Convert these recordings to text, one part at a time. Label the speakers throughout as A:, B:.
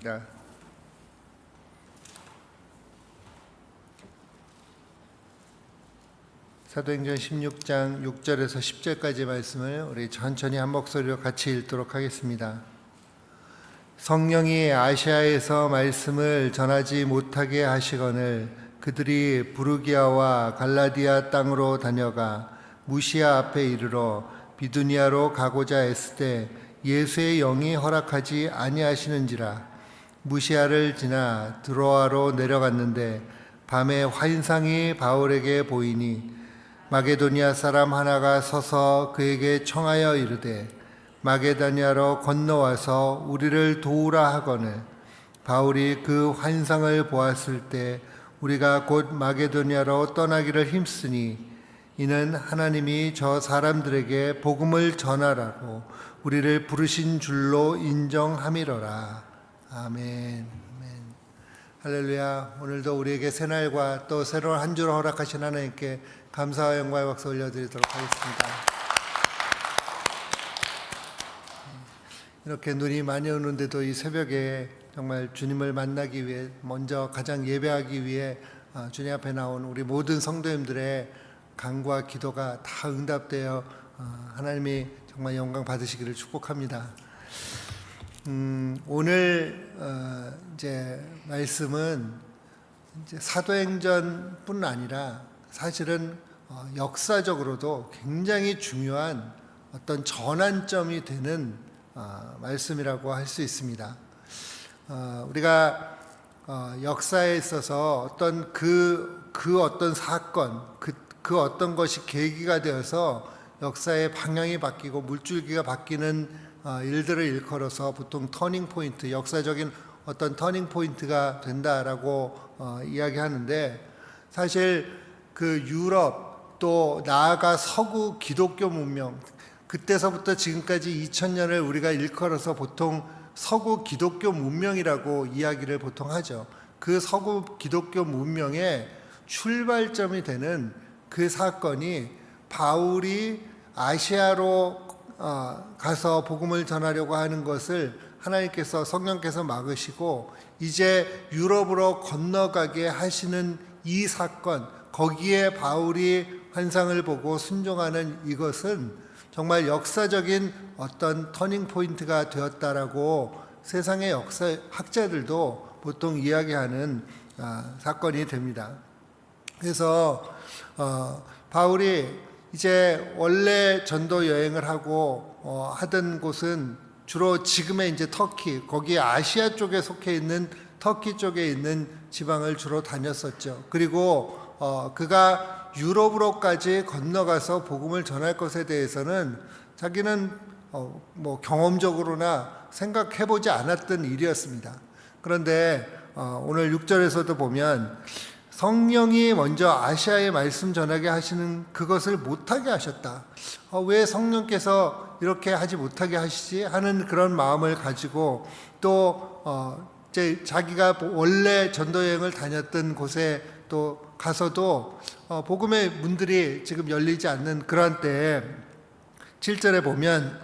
A: 말씀입니다. 사도행전 16장 6절에서 10절까지 말씀을 우리 천천히 한 목소리로 같이 읽도록 하겠습니다. 성령이 아시아에서 말씀을 전하지 못하게 하시거늘 그들이 부르기아와 갈라디아 땅으로 다녀가 무시아 앞에 이르러 비두니아로 가고자 했을 때 예수의 영이 허락하지 아니하시는지라 무시아를 지나 드로아로 내려갔는데 밤에 환상이 바울에게 보이니 마게도니아 사람 하나가 서서 그에게 청하여 이르되 마게다니아로 건너와서 우리를 도우라 하거늘. 바울이 그 환상을 보았을 때 우리가 곧 마게도니아로 떠나기를 힘쓰니 이는 하나님이 저 사람들에게 복음을 전하라고 우리를 부르신 줄로 인정함이로라 아멘. 아멘. 할렐루야. 오늘도 우리에게 새날과 또 새로운 한 주를 허락하신 하나님께 감사와 영광의 박수 올려드리도록 하겠습니다. 이렇게 눈이 많이 오는데도 이 새벽에 정말 주님을 만나기 위해 먼저 가장 예배하기 위해 아, 주님 앞에 나온 우리 모든 성도님들의 간과 기도가 다 응답되어 아, 하나님이 정말 영광 받으시기를 축복합니다. 음, 오늘 어, 이제 말씀은 이제 사도행전뿐 아니라 사실은 어, 역사적으로도 굉장히 중요한 어떤 전환점이 되는 어, 말씀이라고 할 수 있습니다. 어, 우리가 어, 역사에 있어서 어떤 그, 그 어떤 사건, 그, 그 어떤 것이 계기가 되어서 역사의 방향이 바뀌고 물줄기가 바뀌는 어, 일들을 일컬어서 보통 터닝 포인트, 역사적인 어떤 터닝 포인트가 된다라고 어, 이야기하는데 사실 그 유럽 또 나아가 서구 기독교 문명 그때서부터 지금까지 2000년을 우리가 일컬어서 보통 서구 기독교 문명이라고 이야기를 보통 하죠. 그 서구 기독교 문명의 출발점이 되는 그 사건이 바울이 아시아로 어, 가서 복음을 전하려고 하는 것을 하나님께서 성령께서 막으시고 이제 유럽으로 건너가게 하시는 이 사건 거기에 바울이 환상을 보고 순종하는 이것은 정말 역사적인 어떤 터닝 포인트가 되었다라고 세상의 역사 학자들도 보통 이야기하는 아, 사건이 됩니다. 그래서 어, 바울이 이제 원래 전도 여행을 하고 어, 하던 곳은 주로 지금의 이제 터키 거기 아시아 쪽에 속해 있는 터키 쪽에 있는 지방을 주로 다녔었죠. 그리고 어, 그가 유럽으로까지 건너가서 복음을 전할 것에 대해서는 자기는 어, 뭐 경험적으로나 생각해보지 않았던 일이었습니다. 그런데 어, 오늘 6절에서도 보면 성령이 먼저 아시아에 말씀 전하게 하시는 그것을 못하게 하셨다. 어, 왜 성령께서 이렇게 하지 못하게 하시지? 하는 그런 마음을 가지고 또 어, 이제 자기가 원래 전도 여행을 다녔던 곳에 또 가서도 어, 복음의 문들이 지금 열리지 않는 그러한 때에 7절에 보면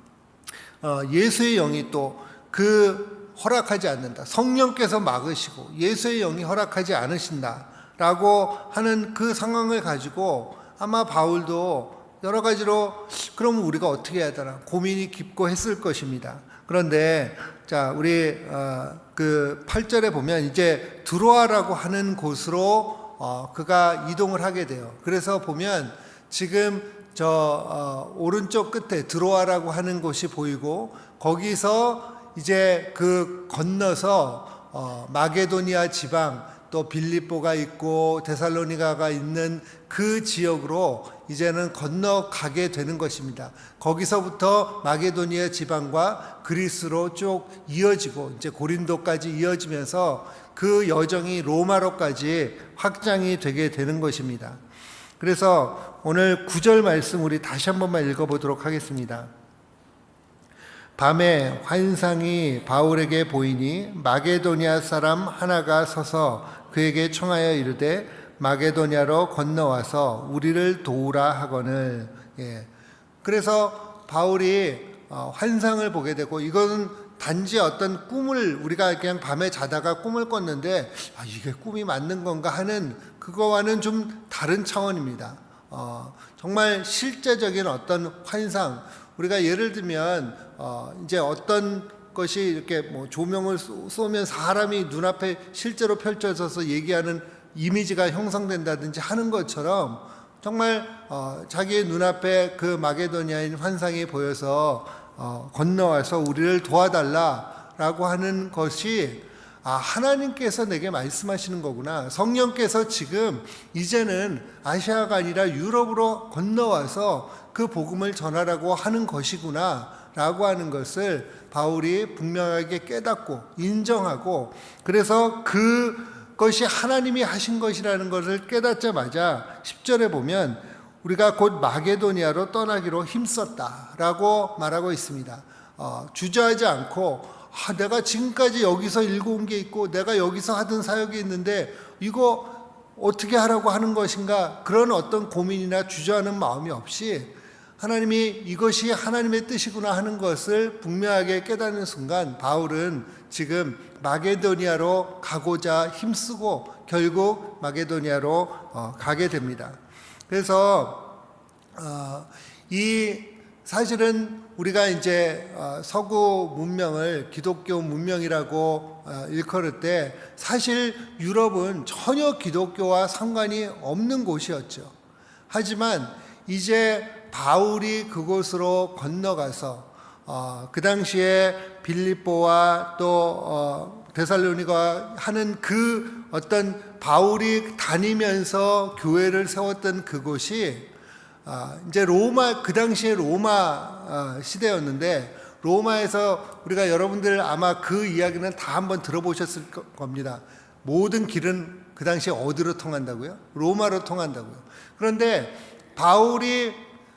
A: 어, 예수의 영이 또그 허락하지 않는다. 성령께서 막으시고 예수의 영이 허락하지 않으신다 라고 하는 그 상황을 가지고 아마 바울도 여러 가지로 그럼 우리가 어떻게 해야 되나 고민이 깊고 했을 것입니다. 그런데 자 우리 어, 그 8절에 보면 이제 드로아라고 하는 곳으로 어, 그가 이동을 하게 돼요. 그래서 보면 지금 저 어, 오른쪽 끝에 드로아라고 하는 곳이 보이고 거기서 이제 그 건너서 어, 마게도니아 지방 또 빌립보가 있고 데살로니가가 있는 그 지역으로 이제는 건너가게 되는 것입니다. 거기서부터 마게도니아 지방과 그리스로 쭉 이어지고 이제 고린도까지 이어지면서 그 여정이 로마로까지 확장이 되게 되는 것입니다. 그래서 오늘 구절 말씀 우리 다시 한 번만 읽어보도록 하겠습니다. 밤에 환상이 바울에게 보이니 마게도니아 사람 하나가 서서 그에게 청하여 이르되 마게도니아로 건너와서 우리를 도우라 하거늘 예. 그래서 바울이 어, 환상을 보게 되고 이거는 단지 어떤 꿈을 우리가 그냥 밤에 자다가 꿈을 꿨는데 아, 이게 꿈이 맞는 건가 하는 그거와는 좀 다른 차원입니다. 어, 정말 실제적인 어떤 환상 우리가 예를 들면 어, 이제 어떤 것이 이렇게 뭐 조명을 쏘- 쏘면 사람이 눈앞에 실제로 펼쳐져서 얘기하는 이미지가 형성된다든지 하는 것처럼 정말 어, 자기의 눈앞에 그 마게도니아인 환상이 보여서 어, 건너와서 우리를 도와달라라고 하는 것이 아 하나님께서 내게 말씀하시는 거구나 성령께서 지금 이제는 아시아가 아니라 유럽으로 건너와서 그 복음을 전하라고 하는 것이구나 라고 하는 것을 바울이 분명하게 깨닫고 인정하고 그래서 그것이 하나님이 하신 것이라는 것을 깨닫자마자 10절에 보면 우리가 곧 마게도니아로 떠나기로 힘썼다라고 말하고 있습니다. 어, 주저하지 않고 아, 내가 지금까지 여기서 읽어온 게 있고 내가 여기서 하던 사역이 있는데 이거 어떻게 하라고 하는 것인가 그런 어떤 고민이나 주저하는 마음이 없이 하나님이 이것이 하나님의 뜻이구나 하는 것을 분명하게 깨닫는 순간 바울은 지금 마게도니아로 가고자 힘쓰고 결국 마게도니아로 어, 가게 됩니다. 그래서 어, 이 사실은 우리가 이제 어, 서구 문명을 기독교 문명이라고 어, 일컬을 때 사실 유럽은 전혀 기독교와 상관이 없는 곳이었죠. 하지만 이제 바울이 그곳으로 건너가서 어, 그 당시에 빌립보와 또 어, 데살로니가 하는 그 어떤 바울이 다니면서 교회를 세웠던 그곳이 아, 이제 로마 그 당시에 로마 아, 시대였는데 로마에서 우리가 여러분들 아마 그 이야기는 다 한번 들어보셨을 거- 겁니다. 모든 길은 그 당시에 어디로 통한다고요? 로마로 통한다고요. 그런데 바울이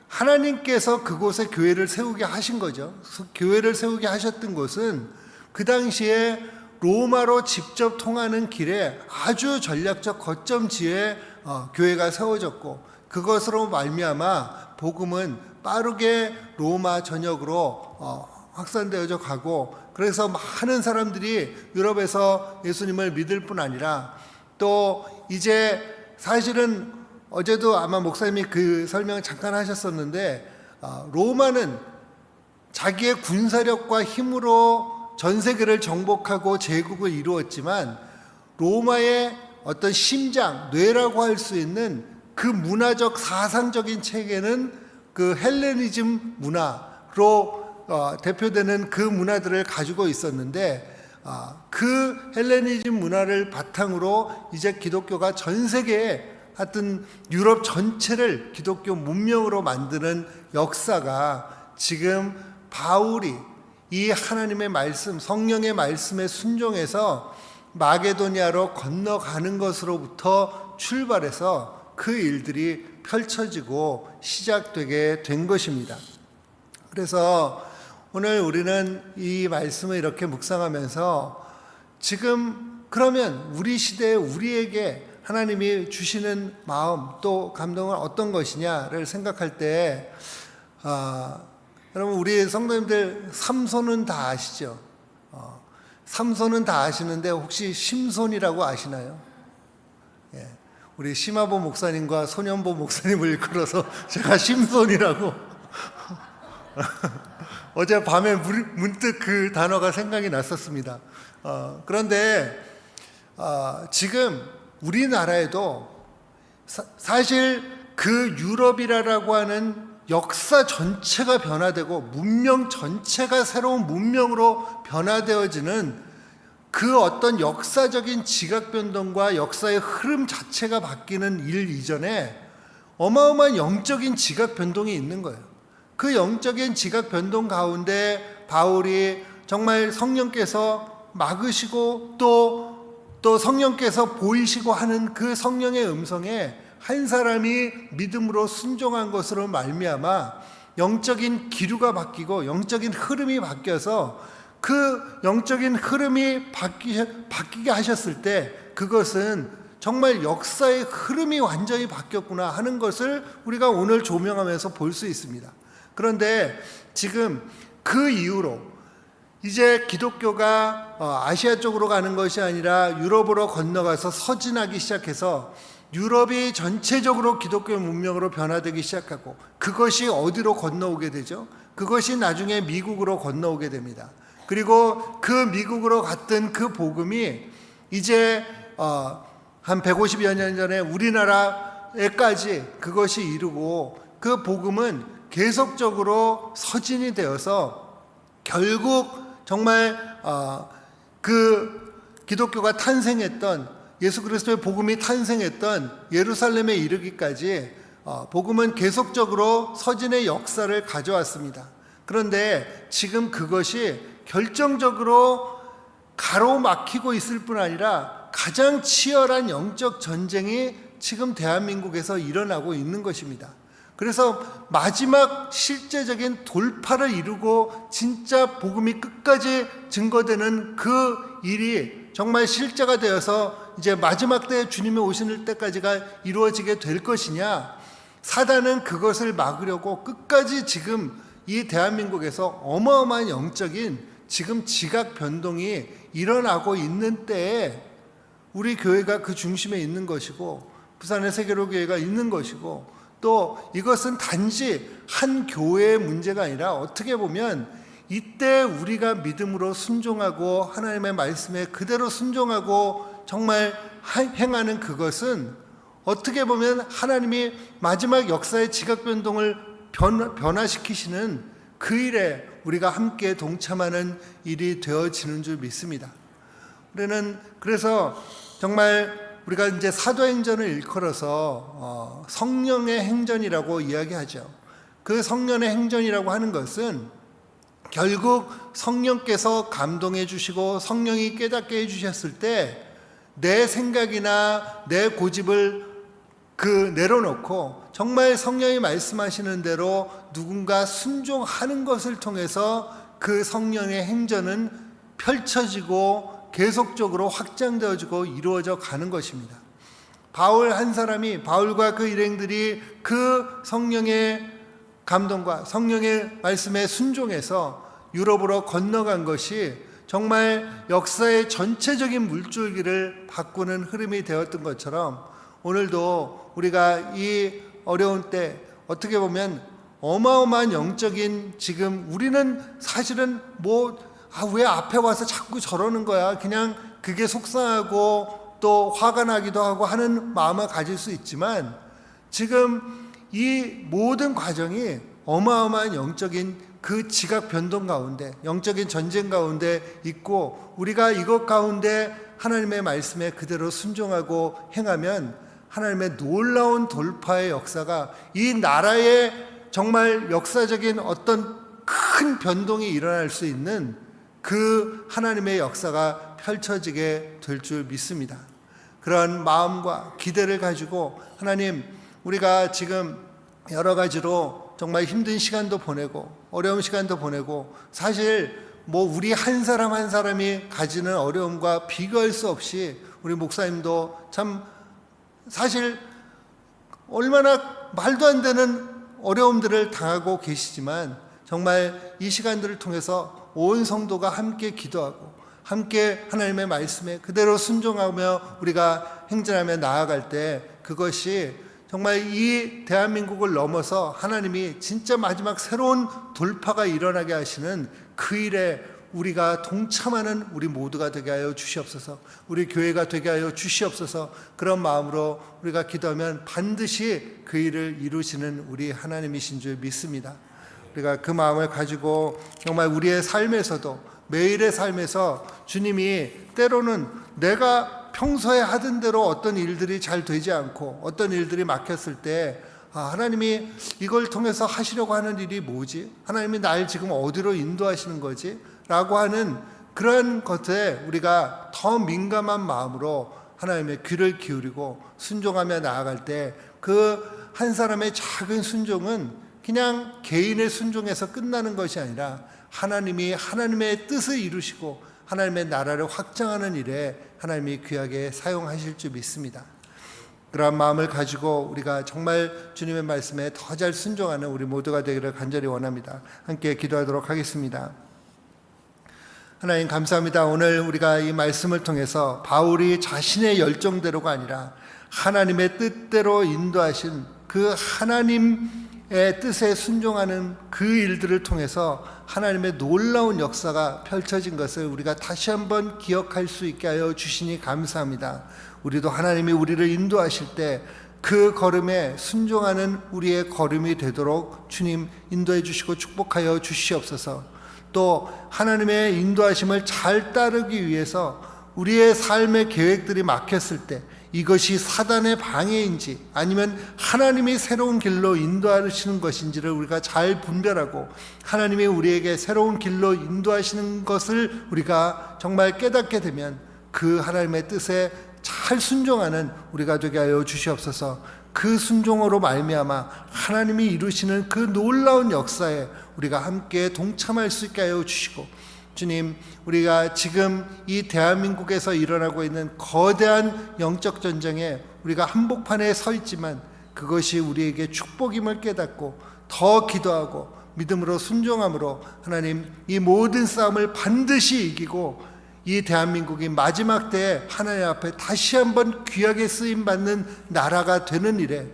A: 하나님께서 그곳에 교회를 세우게 하신 거죠. 교회를 세우게 하셨던 곳은 그 당시에 로마로 직접 통하는 길에 아주 전략적 거점지에 어, 교회가 세워졌고 그것으로 말미암아 복음은 빠르게 로마 전역으로 어, 확산되어져 가고 그래서 많은 사람들이 유럽에서 예수님을 믿을 뿐 아니라 또 이제 사실은 어제도 아마 목사님이 그 설명을 잠깐 하셨었는데 어, 로마는 자기의 군사력과 힘으로 전 세계를 정복하고 제국을 이루었지만 로마의 어떤 심장, 뇌라고 할 수 있는 그 문화적 사상적인 체계는 그 헬레니즘 문화로 어, 대표되는 그 문화들을 가지고 있었는데 아, 그 헬레니즘 문화를 바탕으로 이제 기독교가 전 세계에 하여튼 유럽 전체를 기독교 문명으로 만드는 역사가 지금 바울이 이 하나님의 말씀, 성령의 말씀에 순종해서 마게도니아로 건너가는 것으로부터 출발해서 그 일들이 펼쳐지고 시작되게 된 것입니다. 그래서 오늘 우리는 이 말씀을 이렇게 묵상하면서 지금 그러면 우리 시대에 우리에게 하나님이 주시는 마음 또 감동은 어떤 것이냐를 생각할 때 아, 여러분 우리 성도님들 삼손은 다 아시죠? 어, 삼손은 다 아시는데 혹시 심손이라고 아시나요? 예, 우리 심화보 목사님과 소년보 목사님을 일컬어서 제가 심손이라고 어제 밤에 문- 문득 그 단어가 생각이 났었습니다. 어, 그런데 어, 지금 우리나라에도 사, 사실 그 유럽이라고 하는 역사 전체가 변화되고 문명 전체가 새로운 문명으로 변화되어지는 그 어떤 역사적인 지각 변동과 역사의 흐름 자체가 바뀌는 일 이전에 어마어마한 영적인 지각 변동이 있는 거예요. 그 영적인 지각 변동 가운데 바울이 정말 성령께서 막으시고 또 또 성령께서 보이시고 하는 그 성령의 음성에 한 사람이 믿음으로 순종한 것으로 말미암아 영적인 기류가 바뀌고 영적인 흐름이 바뀌어서 그 영적인 흐름이 바뀌, 바뀌게 하셨을 때 그것은 정말 역사의 흐름이 완전히 바뀌었구나 하는 것을 우리가 오늘 조명하면서 볼 수 있습니다. 그런데 지금 그 이후로 이제 기독교가 어, 아시아 쪽으로 가는 것이 아니라 유럽으로 건너가서 서진하기 시작해서 유럽이 전체적으로 기독교 문명으로 변화되기 시작하고 그것이 어디로 건너오게 되죠? 그것이 나중에 미국으로 건너오게 됩니다. 그리고 그 미국으로 갔던 그 복음이 이제 어, 한 150여 년 전에 우리나라에까지 그것이 이르고 그 복음은 계속적으로 서진이 되어서 결국 정말 어, 그 기독교가 탄생했던 예수 그리스도의 복음이 탄생했던 예루살렘에 이르기까지 어, 복음은 계속적으로 서진의 역사를 가져왔습니다. 그런데 지금 그것이 결정적으로 가로막히고 있을 뿐 아니라 가장 치열한 영적 전쟁이 지금 대한민국에서 일어나고 있는 것입니다. 그래서 마지막 실제적인 돌파를 이루고 진짜 복음이 끝까지 증거되는 그 일이 정말 실제가 되어서 이제 마지막 때 주님이 오시는 때까지가 이루어지게 될 것이냐? 사단은 그것을 막으려고 끝까지 지금 이 대한민국에서 어마어마한 영적인 지금 지각 변동이 일어나고 있는 때에 우리 교회가 그 중심에 있는 것이고 부산의 세계로 교회가 있는 것이고 또 이것은 단지 한 교회의 문제가 아니라 어떻게 보면 이때 우리가 믿음으로 순종하고 하나님의 말씀에 그대로 순종하고 정말 행하는 그것은 어떻게 보면 하나님이 마지막 역사의 지각 변동을 변, 변화시키시는 그 일에 우리가 함께 동참하는 일이 되어지는 줄 믿습니다. 우리는 그래서 정말 우리가 이제 사도행전을 일컬어서 어, 성령의 행전이라고 이야기하죠. 그 성령의 행전이라고 하는 것은 결국 성령께서 감동해 주시고 성령이 깨닫게 해 주셨을 때 내 생각이나 내 고집을 그 내려놓고 정말 성령이 말씀하시는 대로 누군가 순종하는 것을 통해서 그 성령의 행전은 펼쳐지고 계속적으로 확장되어지고 이루어져 가는 것입니다. 바울 한 사람이 바울과 그 일행들이 그 성령의 감동과 성령의 말씀에 순종해서 유럽으로 건너간 것이 정말 역사의 전체적인 물줄기를 바꾸는 흐름이 되었던 것처럼 오늘도 우리가 이 어려운 때 어떻게 보면 어마어마한 영적인 지금 우리는 사실은 뭐 아, 왜 앞에 와서 자꾸 저러는 거야? 그냥 그게 속상하고 또 화가 나기도 하고 하는 마음을 가질 수 있지만 지금 이 모든 과정이 어마어마한 영적인 그 지각 변동 가운데 영적인 전쟁 가운데 있고 우리가 이것 가운데 하나님의 말씀에 그대로 순종하고 행하면 하나님의 놀라운 돌파의 역사가 이 나라의 정말 역사적인 어떤 큰 변동이 일어날 수 있는 그 하나님의 역사가 펼쳐지게 될 줄 믿습니다. 그런 마음과 기대를 가지고 하나님 우리가 지금 여러 가지로 정말 힘든 시간도 보내고 어려운 시간도 보내고 사실 뭐 우리 한 사람 한 사람이 가지는 어려움과 비교할 수 없이 우리 목사님도 참 사실 얼마나 말도 안 되는 어려움들을 당하고 계시지만 정말 이 시간들을 통해서 온 성도가 함께 기도하고 함께 하나님의 말씀에 그대로 순종하며 우리가 행진하며 나아갈 때 그것이 정말 이 대한민국을 넘어서 하나님이 진짜 마지막 새로운 돌파가 일어나게 하시는 그 일에 우리가 동참하는 우리 모두가 되게 하여 주시옵소서. 우리 교회가 되게 하여 주시옵소서. 그런 마음으로 우리가 기도하면 반드시 그 일을 이루시는 우리 하나님이신 줄 믿습니다. 우리가 그 마음을 가지고 정말 우리의 삶에서도 매일의 삶에서 주님이 때로는 내가 평소에 하던 대로 어떤 일들이 잘 되지 않고 어떤 일들이 막혔을 때 아, 하나님이 이걸 통해서 하시려고 하는 일이 뭐지? 하나님이 날 지금 어디로 인도하시는 거지? 라고 하는 그런 것에 우리가 더 민감한 마음으로 하나님의 귀를 기울이고 순종하며 나아갈 때 그 한 사람의 작은 순종은 그냥 개인의 순종에서 끝나는 것이 아니라 하나님이 하나님의 뜻을 이루시고 하나님의 나라를 확장하는 일에 하나님이 귀하게 사용하실 줄 믿습니다. 그러한 마음을 가지고 우리가 정말 주님의 말씀에 더 잘 순종하는 우리 모두가 되기를 간절히 원합니다. 함께 기도하도록 하겠습니다. 하나님 감사합니다. 오늘 우리가 이 말씀을 통해서 바울이 자신의 열정대로가 아니라 하나님의 뜻대로 인도하신 그 하나님의 뜻에 순종하는 그 일들을 통해서 하나님의 놀라운 역사가 펼쳐진 것을 우리가 다시 한번 기억할 수 있게 하여 주시니 감사합니다. 우리도 하나님이 우리를 인도하실 때 그 걸음에 순종하는 우리의 걸음이 되도록 주님 인도해 주시고 축복하여 주시옵소서. 또 하나님의 인도하심을 잘 따르기 위해서 우리의 삶의 계획들이 막혔을 때 이것이 사단의 방해인지 아니면 하나님이 새로운 길로 인도하시는 것인지를 우리가 잘 분별하고 하나님이 우리에게 새로운 길로 인도하시는 것을 우리가 정말 깨닫게 되면 그 하나님의 뜻에 잘 순종하는 우리가 되게 하여 주시옵소서. 그 순종으로 말미암아 하나님이 이루시는 그 놀라운 역사에 우리가 함께 동참할 수 있게 하여 주시고 주님 우리가 지금 이 대한민국에서 일어나고 있는 거대한 영적 전쟁에 우리가 한복판에 서 있지만 그것이 우리에게 축복임을 깨닫고 더 기도하고 믿음으로 순종함으로 하나님 이 모든 싸움을 반드시 이기고 이 대한민국이 마지막 때에 하나님 앞에 다시 한번 귀하게 쓰임 받는 나라가 되는 일에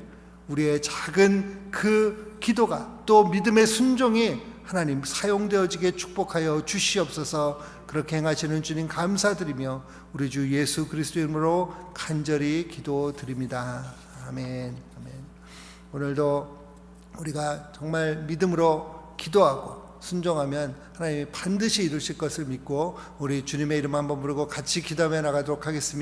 A: 우리의 작은 그 기도가 또 믿음의 순종이 하나님 사용되어지게 축복하여 주시옵소서 그렇게 행하시는 주님 감사드리며 우리 주 예수 그리스도 이름으로 간절히 기도드립니다. 아멘. 아멘. 오늘도 우리가 정말 믿음으로 기도하고 순종하면 하나님이 반드시 이루실 것을 믿고 우리 주님의 이름 한번 부르고 같이 기도하며 나가도록 하겠습니다.